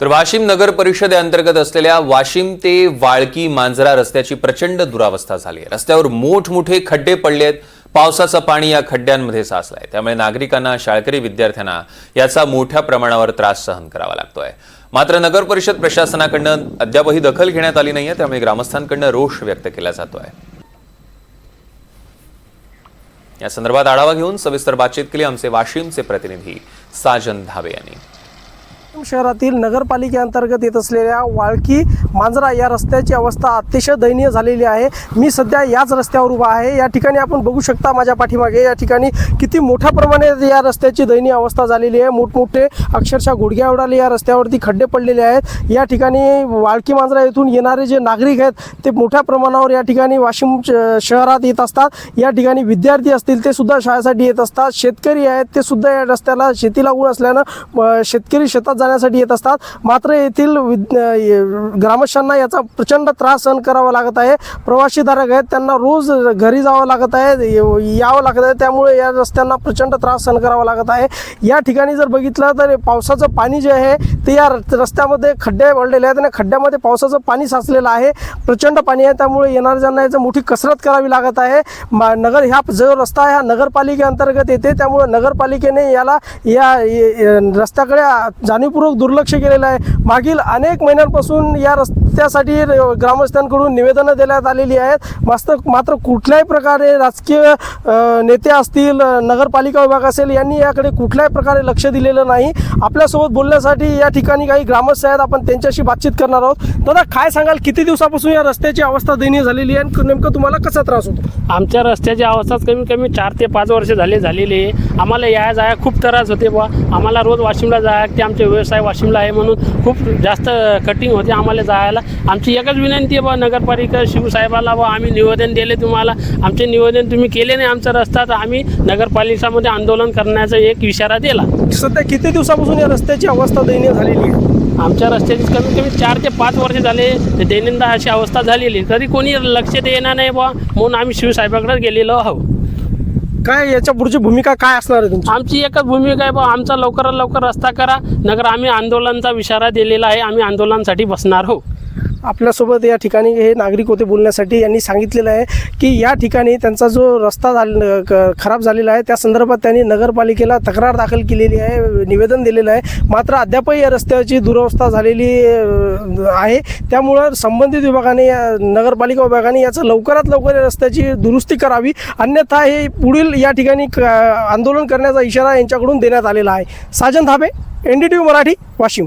तर वाशिम नगर परिषदेअंतर्गत असलेल्या वाशिम ते वाळकी मांजरा रस्त्याची प्रचंड दुरावस्था झाली आहे. रस्त्यावर मोठमोठे खड्डे पडले आहेत. पावसाचं पाणी या खड्ड्यांमध्ये साचलंय. त्यामुळे नागरिकांना शाळकरी विद्यार्थ्यांना याचा मोठ्या प्रमाणावर त्रास सहन करावा लागतोय. मात्र नगर परिषद प्रशासनाकडनं अद्यापही दखल घेण्यात आली नाहीये त्यामुळे ग्रामस्थांकडनं रोष व्यक्त केला जातोय. या संदर्भात आढावा घेऊन सविस्तर बातचीत केली आमचे वाशिमचे प्रतिनिधी साजन धाबे यांनी. शहरातील नगरपालिकेअंतर्गत येत असलेल्या वाळकी मांजरा या रस्त्याची अवस्था अतिशय दयनीय झालेली आहे. मी सध्या याच रस्त्यावर उभा आहे. या ठिकाणी आपण बघू शकता माझ्या पाठीमागे या ठिकाणी किती मोठ्या प्रमाणात या रस्त्याची दयनीय अवस्था झालेली आहे. मोठमोठे अक्षरशः गुडघ्या उडाले या रस्त्यावरती खड्डे पडलेले आहेत. या ठिकाणी वाळकी मांजरा येथून येणारे जे नागरिक आहेत ते मोठ्या प्रमाणावर या ठिकाणी वाशिम श- शहरात येत असतात. या ठिकाणी विद्यार्थी असतील ते सुद्धा शाळेसाठी येत असतात. शेतकरी आहेत ते सुद्धा या रस्त्याला शेती लागून असल्यानं शेतकरी शेतात जाण्यासाठी येत असतात. मात्र येथील ग्रामस्थांना याचा प्रचंड त्रास सहन करावा लागत आहे. प्रवासीधारक आहेत त्यांना रोज घरी जावं लागत आहे यावं लागत आहे. त्यामुळे या रस्त्यांना प्रचंड त्रास सहन करावा लागत आहे. या ठिकाणी जर बघितलं तर पावसाचं पाणी जे आहे ते या र- रस्त्यामध्ये खड्डे पडलेले आहेत आणि खड्ड्यामध्ये पावसाचं पाणी साचलेलं आहे. प्रचंड पाणी आहे. त्यामुळे येणाऱ्यांना याचं मोठी कसरत करावी लागत आहे. मा- नगर ह्या जो रस्ता आहे हा नगरपालिकेअंतर्गत येते. त्यामुळे नगरपालिकेने याला या रस्त्याकडे जाणीवपूर्वक दुर्लक्ष केलेलं आहे. मागील अनेक महिन्यांपासून या रस्त्यासाठी त्यासाठी ग्रामस्थांकडून निवेदनं देण्यात आलेली आहेत. मस्त मात्र कुठल्याही प्रकारे राजकीय नेते असतील नगरपालिका विभाग असेल यांनी याकडे कुठल्याही प्रकारे लक्ष दिलेलं नाही. आपल्यासोबत बोलण्यासाठी या ठिकाणी काही ग्रामस्थ आहेत. आपण त्यांच्याशी बातचीत करणार आहोत. दादा काय सांगाल? किती दिवसापासून या रस्त्याची अवस्था दयनीय झालेली आहे आणि नेमकं तुम्हाला कसा त्रास होतो? आमच्या रस्त्याची अवस्थाच कमीत कमी चार ते पाच वर्ष झाले झालेली आहे. आम्हाला या जाया खूप त्रास होते बा आम्हाला रोज वाशिमला जाया ते आमचे व्यवसाय वाशिमला आहे म्हणून खूप जास्त कटिंग होते आम्हाला जायला. आमची एकच विनंती आहे बा नगरपालिका शिवसाहेबाला बा आम्ही निवेदन दिले तुम्हाला. आमचे निवेदन तुम्ही केले नाही आमचा रस्ता तर आम्ही नगरपालिकामध्ये आंदोलन करण्याचा एक इशारा दिला. सध्या किती दिवसापासून या रस्त्याची अवस्था दयनीय झालेली आहे? आमच्या रस्त्याची कमीत कमी चार ते पाच वर्ष झाले दैनंदिन अशी अवस्था झालेली. तरी कोणी लक्ष देणार नाही बा म्हणून आम्ही शिवसाहेबाकडे गेलेलो आहोत. काय याच्या पुढची भूमिका काय असणार आहे तुमची? आमची एकच भूमिका आहे बा आमचा लवकरात लवकर रस्ता करा. नगर आम्ही आंदोलनाचा इशारा दिलेला आहे. आम्ही आंदोलनासाठी बसणार हो आपल्यासोबत या ठिकाणी हे नागरिक होते बोलण्यासाठी. यांनी सांगितलेलं आहे की या ठिकाणी त्यांचा जो रस्ता झाल क- खराब झालेला आहे त्या संदर्भात त्यांनी नगरपालिकेला तक्रार दाखल केलेली आहे निवेदन दिलेलं आहे. मात्र अद्यापही या रस्त्याची दुरवस्था झालेली आहे. त्यामुळं संबंधित विभागाने या नगरपालिका विभागाने याचं लवकरात लवकर या रस्त्याची दुरुस्ती करावी. अन्यथा हे पुढील या ठिकाणी क- आंदोलन करण्याचा इशारा यांच्याकडून देण्यात आलेला आहे. Sajan Dhabe N D T V Marathi Washim.